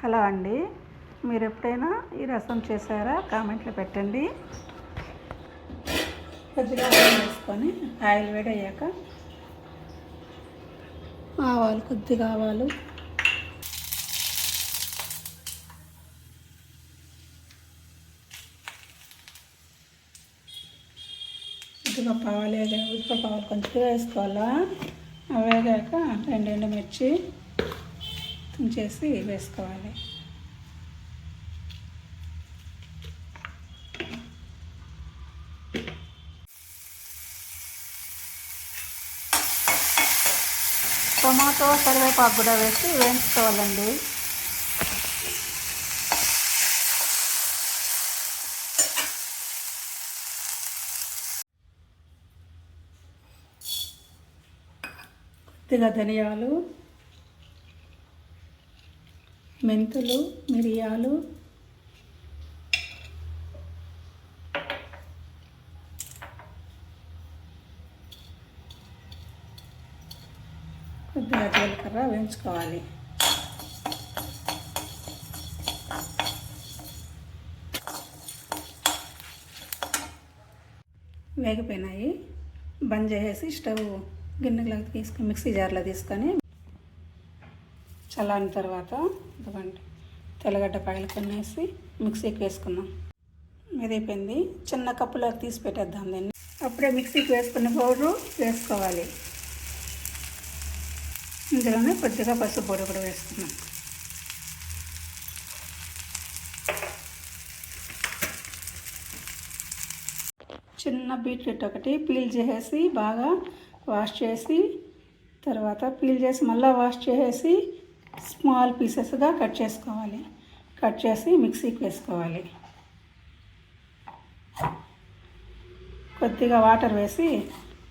Hello అండి. మీరు ఎప్పుడైనా ఈ రసం చేశారా? కామెంట్లో పెట్టండి. కొద్దిగా ఆయిల్ వేసుకొని ఆయిల్ వేడయ్యాక ఆవాలు కొద్దిగా ఆవాలు. కొద్దిగా పాలు వేగా ఉప్పు పాలు కొంచెం వేసుకోవాలా? అవేగాక వేగాక రెండు ఎండుమిర్చి చేసి వేసుకోవాలి. టొమాటో కరివేపాకు కూడా వేసి వేయించుకోవాలండి. కొద్దిగా ధనియాలు మెంతులు మిరియాలు. కొద్దిగా జీలకర్ర వేయించుకోవాలి. వేగిపోయినాయి. బంద్ చేసేసి స్టవ్ గిన్నెలోకి తీసుకొని మిక్సీ జార్లో తీసుకొని చల్లారిన తర్వాత ఇదిగోండి తెల్లగడ్డ పాయలు కొనేసి మిక్సీకి వేసుకున్నాం ఇదైపోయింది. చిన్న కప్పులో తీసి పెట్టేద్దాం దీన్ని. అప్పుడే మిక్సీకి వేసుకున్న పౌడరు వేసుకోవాలి. ఇందులోనే కొద్దిగా పసుపు పొడి కూడా వేసుకున్నాం చిన్న బీట్రూట్ ఒకటి పీల్ చేసేసి బాగా వాష్ చేసి తర్వాత పీల్ చేసి మళ్ళీ వాష్ చేసేసి స్మాల్ పీసెస్గా కట్ చేసుకోవాలి. కట్ చేసి మిక్సీకి వేసుకోవాలి. కొద్దిగా వాటర్ వేసి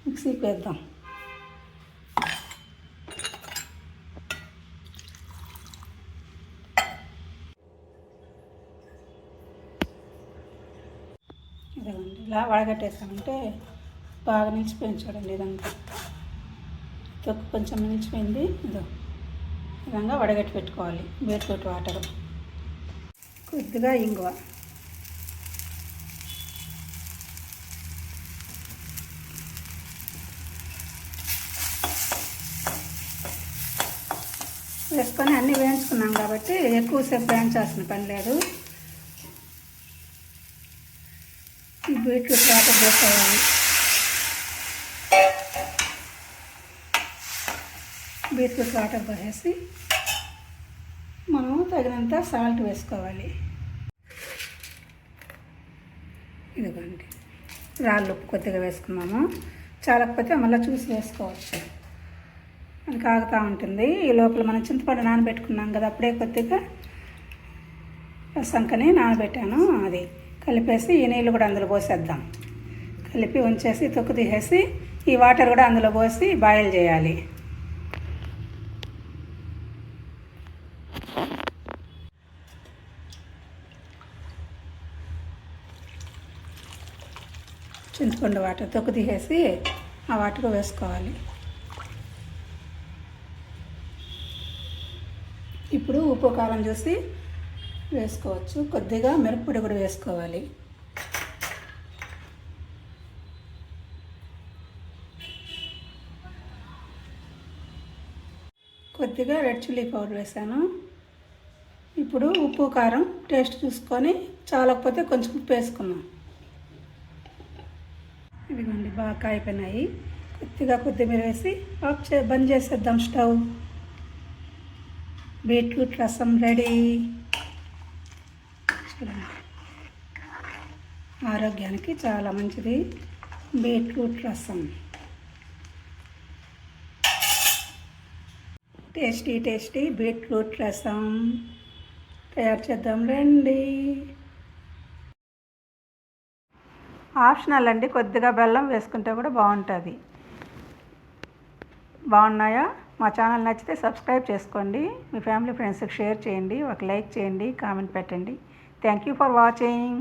మిక్సీకి వేద్దాం. ఇదిగోండి ఇలా వడగట్టేసామంటే బాగా నిలిచిపోయింది చూడండి ఇదంతా. తొక్కు కొంచెం నిలిచిపోయింది. ఇదో విధంగా వడగట్టి పెట్టుకోవాలి బీట్రూట్ వాటర్. కొద్దిగా ఇంగువ. వేసుకొని అన్నీ వేయించుకున్నాం కాబట్టి ఎక్కువసేపు వేయించాల్సిన పని లేదు. ఈ బీట్రూట్ వాటర్ వేసుకోవాలి బీట్రూట్ వాటర్ పోసేసి మనం తగినంత సాల్ట్ వేసుకోవాలి. ఇదిగోండి. రాళ్ళు ఉప్పు కొద్దిగా వేసుకున్నాము. చాలకపోతే మళ్ళీ చూసి వేసుకోవచ్చు. అది కాగుతూ ఉంటుంది. ఈ లోపల మనం చింతపండు నానబెట్టుకున్నాం కదా అప్పుడే కొద్దిగా సంకని నానబెట్టాను. అది కలిపేసి ఈ నీళ్ళు కూడా అందులో పోసేద్దాం. కలిపి ఉంచేసి తొక్కు తీసేసి ఈ వాటర్ కూడా అందులో పోసి బాయిల్ చేయాలి. చింతపండు వాటర్ తొక్కు తీసేసి ఆ వాటర్ వేసుకోవాలి. ఇప్పుడు ఉప్పు కారం చూసి వేసుకోవచ్చు. కొద్దిగా మిరప్పొడి కూడా వేసుకోవాలి. కొద్దిగా రెడ్ చిల్లీ పౌడర్ వేసాను. ఇప్పుడు ఉప్పు కారం టేస్ట్ చూసుకొని చాలకపోతే కొంచెం ఉప్పు వేసుకున్నాం ఇదిగోండి బాగా కాయిపోయినాయి. కొద్దిగా కొద్దిమీర వేసి ఆఫ్ చే బంద్ చేసేద్దాం స్టవ్. బీట్రూట్ రసం రెడీ. చూడండి. ఆరోగ్యానికి చాలా మంచిది బీట్రూట్ రసం. టేస్టీ టేస్టీ బీట్రూట్ రసం. తయారు చేద్దాం రండి. ఆప్షనల్ అండి కొద్దిగా బెల్లం వేసుకుంటే కూడా బాగుంటుంది. బాగున్నాయా? మా ఛానల్ నచ్చితే సబ్స్క్రైబ్ చేసుకోండి. మీ ఫ్యామిలీ ఫ్రెండ్స్కి షేర్ చేయండి. ఒక లైక్ చేయండి కామెంట్ పెట్టండి. Thank you for watching.